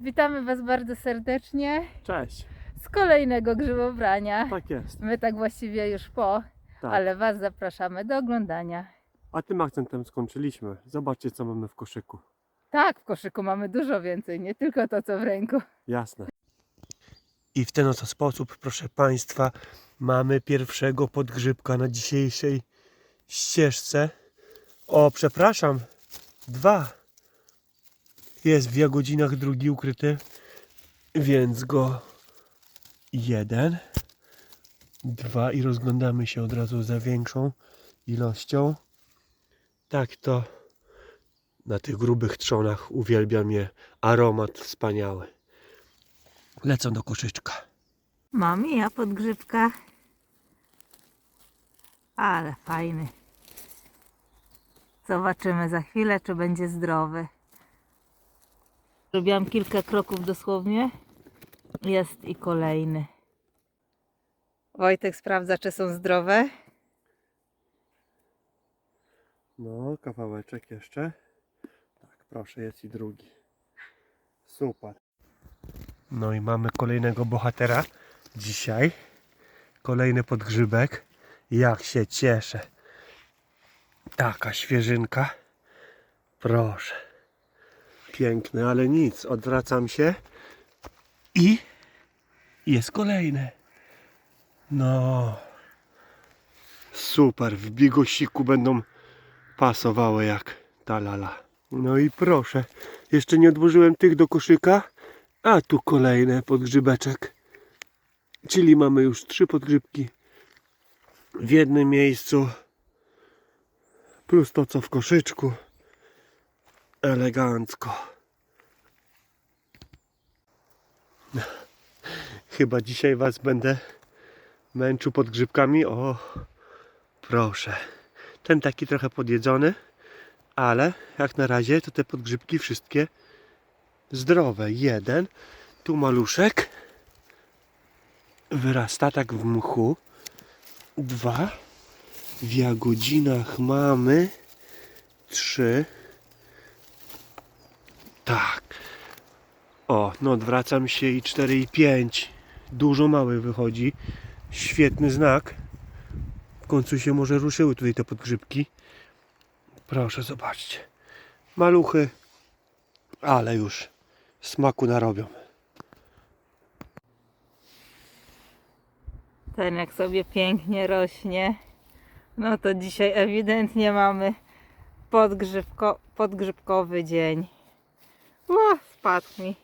Witamy Was bardzo serdecznie Cześć. z kolejnego grzybobrania. Tak jest. My tak właściwie już po, Tak. ale Was zapraszamy do oglądania. A tym akcentem skończyliśmy. Zobaczcie, co mamy w koszyku. Tak, w koszyku mamy dużo więcej, nie tylko to co w ręku. Jasne. I w ten oto sposób, proszę Państwa, mamy pierwszego podgrzybka na dzisiejszej ścieżce. O, przepraszam, dwa. Jest w jagodzinach drugi ukryty, więc go jeden, dwa i rozglądamy się od razu za większą ilością. Tak to na tych grubych trzonach uwielbiam je. Aromat wspaniały. Lecą do koszyczka. Mam ja podgrzybka. Ale fajny. Zobaczymy za chwilę, czy będzie zdrowy. Zrobiłam kilka kroków dosłownie. Jest i kolejny. Wojtek sprawdza, czy są zdrowe. No, kawałeczek jeszcze. Tak, proszę, jest i drugi. Super. No i mamy kolejnego bohatera dzisiaj. Kolejny podgrzybek. Jak się cieszę. Taka świeżynka. Proszę. Piękny, ale nic. Odwracam się i jest kolejny. No. Super, w bigosiku będą pasowały jak ta lala. No i proszę. Jeszcze nie odłożyłem tych do koszyka. A tu kolejny podgrzybeczek. Czyli mamy już trzy podgrzybki w jednym miejscu. Plus to co w koszyczku. Elegancko. Chyba dzisiaj Was będę męczył podgrzybkami. O, proszę. Ten taki trochę podjedzony, ale jak na razie to te podgrzybki wszystkie zdrowe. Jeden, tu maluszek, wyrasta tak w mchu. Dwa, w jagodzinach mamy trzy. Tak. O, no odwracam się i cztery i pięć. Dużo mały wychodzi. Świetny znak. W końcu się może ruszyły tutaj te podgrzybki. Proszę, zobaczcie. Maluchy, ale już smaku narobią. Ten jak sobie pięknie rośnie. No to dzisiaj ewidentnie mamy podgrzybko, podgrzybkowy dzień. O, spadł mi.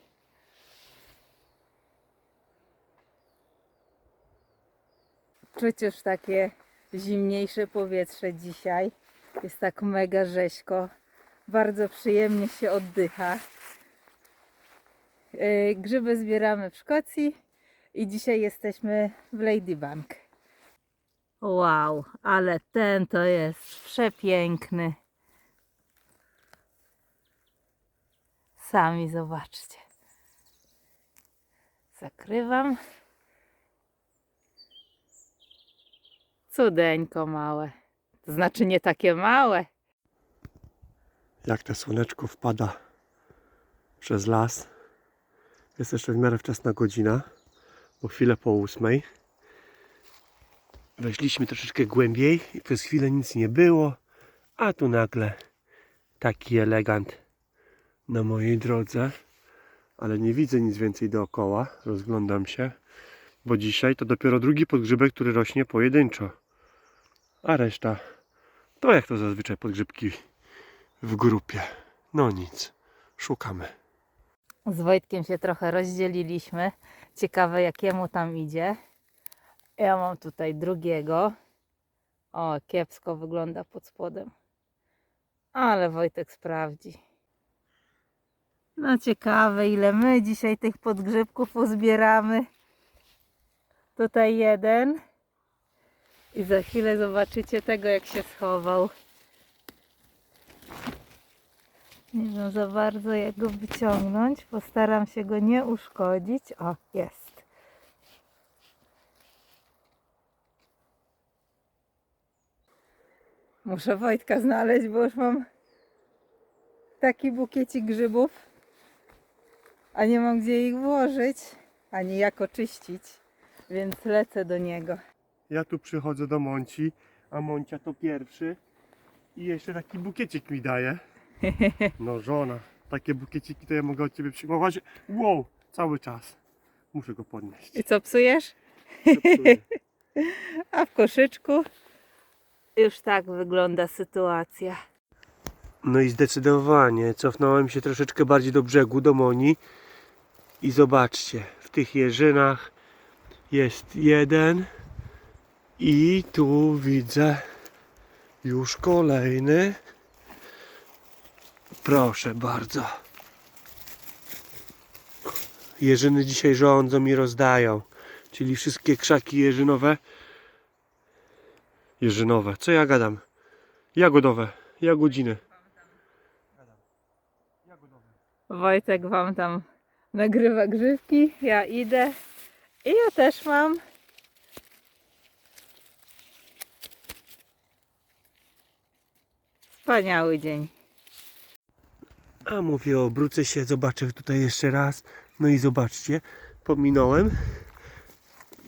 Już takie zimniejsze powietrze dzisiaj. Jest tak mega rzeźko. Bardzo przyjemnie się oddycha. Yy, Grzyby zbieramy w Szkocji i dzisiaj jesteśmy w Ladybank. Wow, ale ten to jest przepiękny. Sami zobaczcie. Zakrywam. Cudeńko małe. To znaczy nie takie małe. Jak te słoneczko wpada przez las. Jest jeszcze w miarę wczesna godzina, bo chwilę po ósmej. Weszliśmy troszeczkę głębiej i przez chwilę nic nie było, a tu nagle taki elegant na mojej drodze, ale nie widzę nic więcej dookoła. Rozglądam się, bo dzisiaj to dopiero drugi podgrzybek, który rośnie pojedynczo. A reszta to jak to zazwyczaj podgrzybki w grupie. No nic, szukamy. Z Wojtkiem się trochę rozdzieliliśmy. Ciekawe jakiemu tam idzie. Ja mam tutaj drugiego. O, kiepsko wygląda pod spodem. Ale Wojtek sprawdzi. No ciekawe ile my dzisiaj tych podgrzybków uzbieramy. Tutaj jeden. I za chwilę zobaczycie tego jak się schował. Nie wiem za bardzo jak go wyciągnąć. Postaram się go nie uszkodzić. O, jest. Muszę Wojtka znaleźć, bo już mam taki bukiecik grzybów. A nie mam gdzie ich włożyć, ani jak oczyścić, więc lecę do niego. Ja tu przychodzę do Monci, a Moncia to pierwszy. I jeszcze taki bukiecik mi daje. No żona, takie bukieciki to ja mogę od ciebie przyjmować. Wow, cały czas. Muszę go podnieść. I co psujesz? A w koszyczku już tak wygląda sytuacja. No i zdecydowanie cofnąłem się troszeczkę bardziej do brzegu, do Moni. I zobaczcie, w tych jeżynach jest jeden. I tu widzę już kolejny. Proszę bardzo. Jeżyny dzisiaj rządzą i rozdają. Czyli wszystkie krzaki jeżynowe. Jeżynowe, co ja gadam? Jagodowe, jagodziny. Wojtek wam tam nagrywa grzywki, ja idę i ja też mam. Wspaniały dzień. A mówię, obrócę się, zobaczę tutaj jeszcze raz. No i zobaczcie, pominąłem.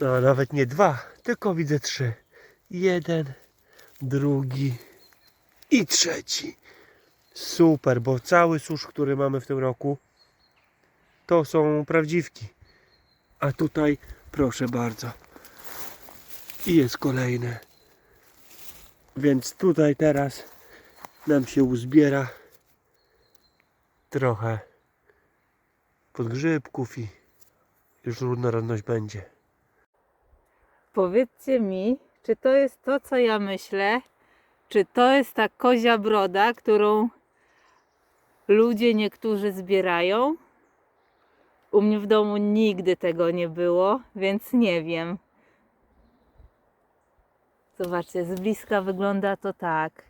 No, nawet nie dwa, tylko widzę trzy. Jeden, drugi i trzeci. Super, bo cały susz, który mamy w tym roku, to są prawdziwki. A tutaj, proszę bardzo, i jest kolejny. Więc tutaj teraz nam się uzbiera trochę podgrzybków i już różnorodność będzie. Powiedzcie mi, czy to jest to, co ja myślę, czy to jest ta kozia broda, którą ludzie niektórzy zbierają? U mnie w domu nigdy tego nie było, więc nie wiem. Zobaczcie, z bliska wygląda to tak.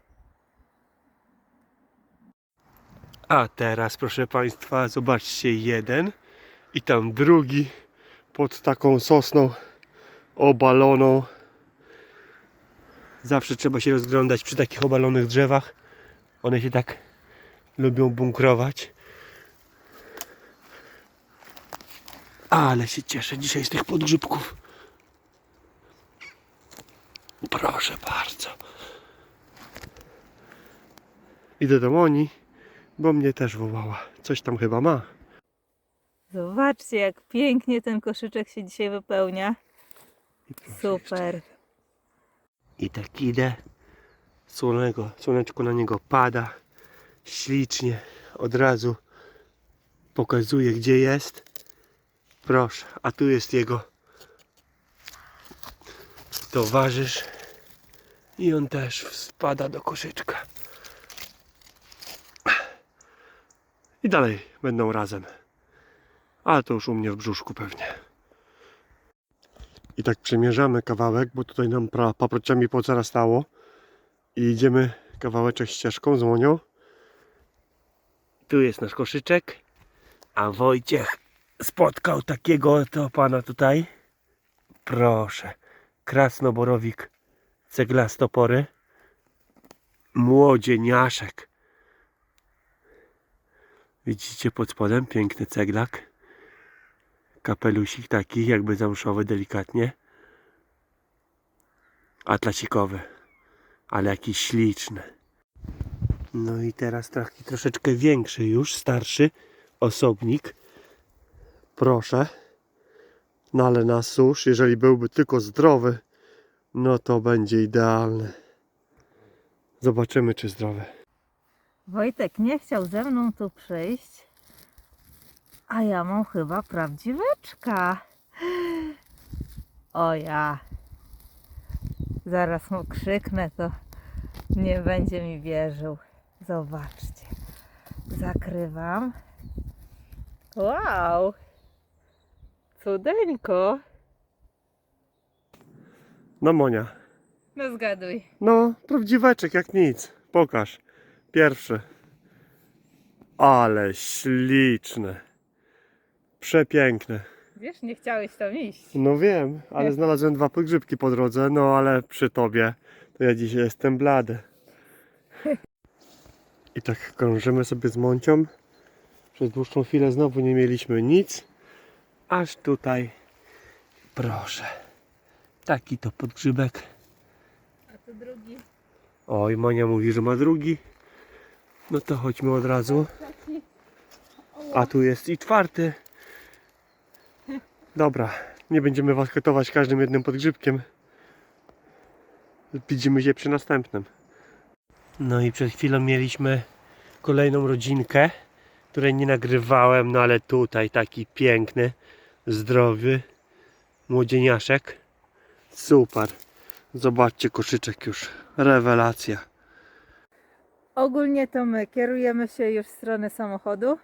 A teraz, proszę Państwa, zobaczcie jeden i tam drugi Pod taką sosną obaloną. Zawsze trzeba się rozglądać przy takich obalonych drzewach. One się tak lubią bunkrować. Ale się cieszę dzisiaj z tych podgrzybków. Proszę bardzo. Idę do Moni, bo mnie też wołała. Coś tam chyba ma. Zobaczcie, jak pięknie ten koszyczek się dzisiaj wypełnia. Super. I tak idę. Słonego, słoneczko na niego pada. Ślicznie. Od razu pokazuje gdzie jest. Proszę, a tu jest jego towarzysz. I on też spada do koszyczka. I dalej będą razem. Ale to już u mnie w brzuszku pewnie. I tak przemierzamy kawałek, bo tutaj nam paprociami pozarastało. I idziemy kawałeczek ścieżką z Monią. Tu jest nasz koszyczek. A Wojciech spotkał takiego to pana tutaj. Proszę. Krasnoborowik ceglastopory. Młodzieniaszek. Widzicie pod spodem piękny ceglak. Kapelusik taki jakby zamszowy delikatnie. Atlasikowy. Ale jakiś śliczny. No i teraz taki troszeczkę większy już, starszy osobnik. Proszę. No ale na susz, jeżeli byłby tylko zdrowy, no to będzie idealny. Zobaczymy, czy zdrowy. Wojtek nie chciał ze mną tu przyjść, a ja mam chyba prawdziweczka. O ja. Zaraz mu krzyknę, to nie będzie mi wierzył. Zobaczcie. Zakrywam. Wow. Cudeńko. No Monia. No zgaduj. No, prawdziweczek jak nic. Pokaż. Pierwszy. Ale śliczny. Przepiękny. Wiesz, nie chciałeś tam iść. No wiem, ale znalazłem dwa podgrzybki po drodze, no ale przy tobie to ja dzisiaj jestem blady. I tak krążymy sobie z Moncią Przez dłuższą chwilę znowu nie mieliśmy nic. Aż tutaj, proszę, taki to podgrzybek. A tu drugi. Oj, Monia mówi, że ma drugi. No to chodźmy od razu. A tu jest i czwarty. Dobra, nie będziemy was katować każdym jednym podgrzybkiem. Widzimy się przy następnym. No i przed chwilą mieliśmy kolejną rodzinkę, której nie nagrywałem, no ale tutaj taki piękny, zdrowy młodzieniaszek. Super. Zobaczcie koszyczek już. Rewelacja. Ogólnie to my kierujemy się już w stronę samochodu,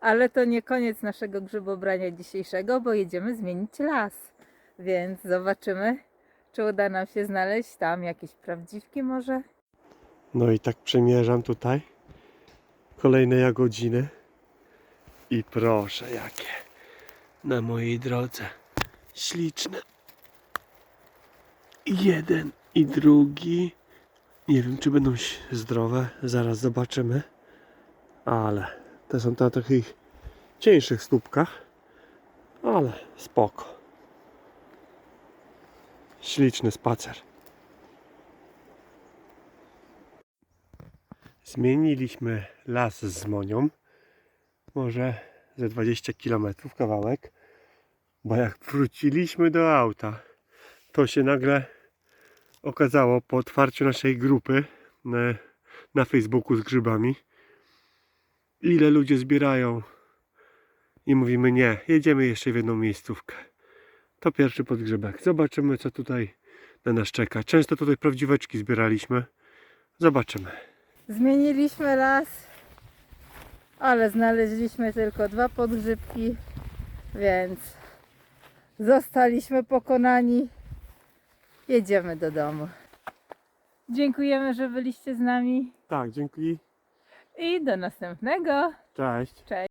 ale to nie koniec naszego grzybobrania dzisiejszego, bo jedziemy zmienić las. Więc zobaczymy, czy uda nam się znaleźć tam jakieś prawdziwki może. No i tak przemierzam tutaj kolejne jagodziny. I proszę, jakie na mojej drodze śliczne. Jeden i drugi. Nie wiem, czy będą zdrowe, zaraz zobaczymy. Ale te są na takich cieńszych stópkach. Ale spoko. Śliczny spacer. Zmieniliśmy las z Monią. Może ze 20 km kawałek. Bo jak wróciliśmy do auta, to się nagle okazało po otwarciu naszej grupy na, na Facebooku z grzybami, ile ludzie zbierają. I mówimy nie, jedziemy jeszcze w jedną miejscówkę. To pierwszy podgrzebek. Zobaczymy co tutaj na nas czeka. Często tutaj prawdziweczki zbieraliśmy. Zobaczymy. Zmieniliśmy las, ale znaleźliśmy tylko dwa podgrzybki, więc zostaliśmy pokonani. Jedziemy do domu. Dziękujemy, że byliście z nami Tak, dzięki. i do następnego. Cześć. Cześć.